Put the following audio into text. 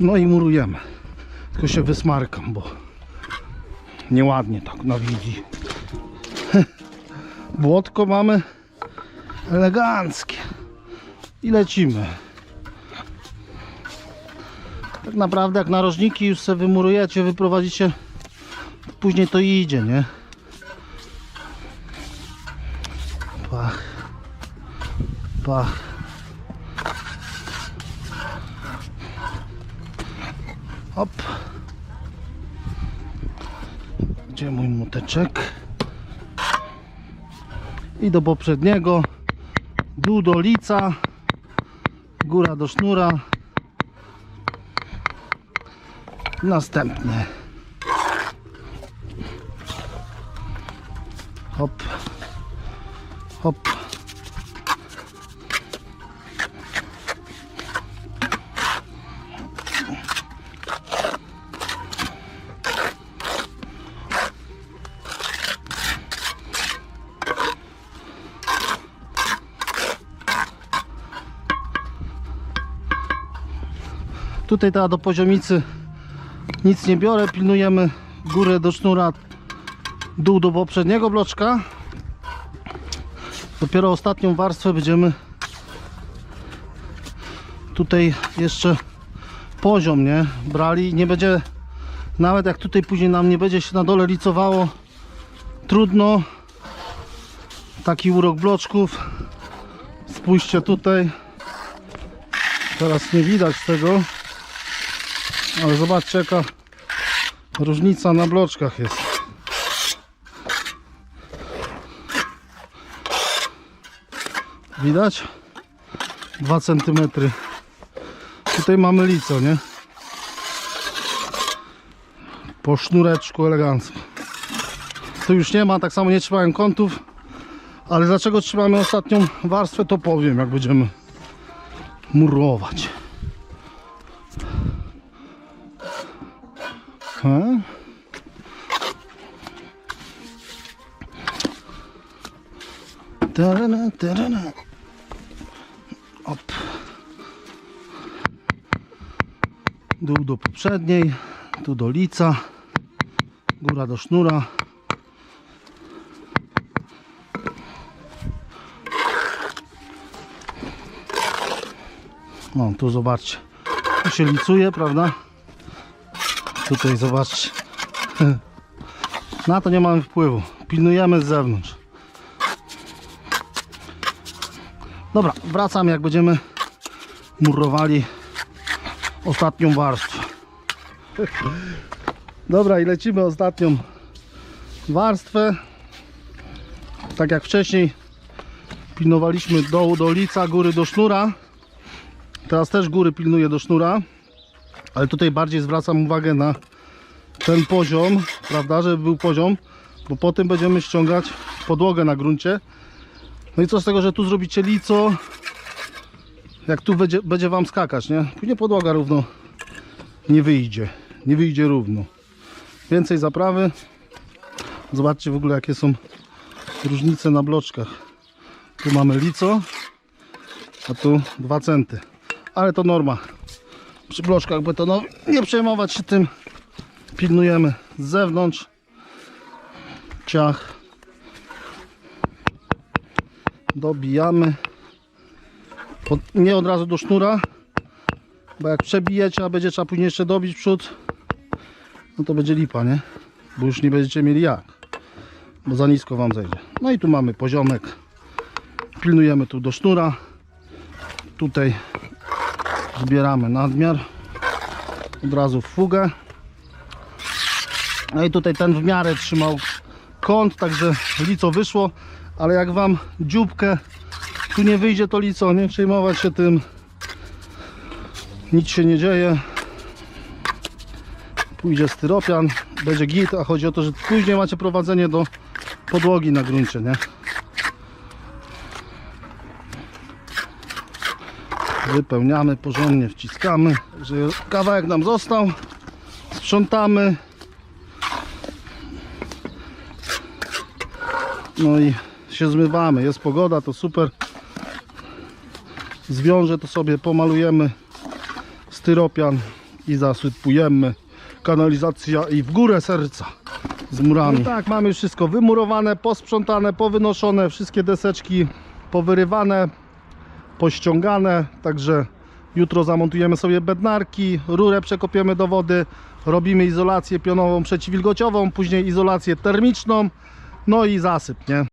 No i murujemy. Tylko się wysmarkam, bo nieładnie tak na widzi. Błotko mamy eleganckie. I lecimy. Tak naprawdę jak narożniki już sobie wymurujecie, wyprowadzicie, to później to idzie, nie? Pach. Pach. Hop. Gdzie mój muteczek? I do poprzedniego. Dół do lica. Góra do sznura. Następny. Hop. Hop. Tutaj teraz do poziomicy nic nie biorę, pilnujemy górę do sznura, dół do poprzedniego bloczka. Dopiero ostatnią warstwę będziemy tutaj jeszcze poziom, nie? Brali, nie będzie, nawet jak tutaj później nam nie będzie się na dole licowało, trudno. Taki urok bloczków. Spójrzcie tutaj. Teraz nie widać tego. Ale zobaczcie jaka różnica na bloczkach jest. Widać? 2 cm. Tutaj mamy lico, nie? Po sznureczku elegancko. Tu już nie ma, tak samo nie trzymałem kątów. Ale dlaczego trzymamy ostatnią warstwę, to powiem, jak będziemy murować. He? Tarana, tarana. Op. Dół do poprzedniej, tu do lica, góra do sznura. No, tu zobaczcie. Tu się licuje, prawda? Tutaj zobaczcie. Na to nie mamy wpływu. Pilnujemy z zewnątrz. Dobra, wracam jak będziemy murowali ostatnią warstwę. Dobra i lecimy ostatnią warstwę. Tak jak wcześniej pilnowaliśmy dołu do lica, góry do sznura. Teraz też góry pilnuję do sznura. Ale tutaj bardziej zwracam uwagę na ten poziom, prawda, żeby był poziom, bo potem będziemy ściągać podłogę na gruncie. No i co z tego, że tu zrobicie lico, jak tu będzie, będzie Wam skakać, nie? Później podłoga równo nie wyjdzie, nie wyjdzie równo. Więcej zaprawy. Zobaczcie w ogóle jakie są różnice na bloczkach. Tu mamy lico, a tu 2 centy. Ale to norma przy bloczkach betonowych. Nie przejmować się tym. Pilnujemy z zewnątrz. Ciach. Dobijamy. Nie od razu do sznura. Bo jak przebijecie, a będzie trzeba później jeszcze dobić przód, no to będzie lipa, nie? Bo już nie będziecie mieli jak. Bo za nisko wam zejdzie. No i tu mamy poziomek. Pilnujemy tu do sznura. Tutaj zbieramy nadmiar. Od razu w fugę. No i tutaj ten w miarę trzymał kąt także lico wyszło. Ale jak wam dzióbkę tu nie wyjdzie to lico nie przejmować się tym. Nic się nie dzieje. Pójdzie styropian będzie git a chodzi o to że później macie prowadzenie do podłogi na gruncie nie wypełniamy porządnie, wciskamy, że kawałek nam został, sprzątamy. No i się zmywamy, jest pogoda, to super. Zwiążę to sobie, pomalujemy styropian i zasypujemy. Kanalizacja i w górę serca z murami. No tak, mamy wszystko wymurowane, posprzątane, powynoszone, wszystkie deseczki powyrywane, pościągane, także jutro zamontujemy sobie bednarki, rurę przekopiemy do wody, robimy izolację pionową przeciwwilgociową, później izolację termiczną, no i zasyp, nie?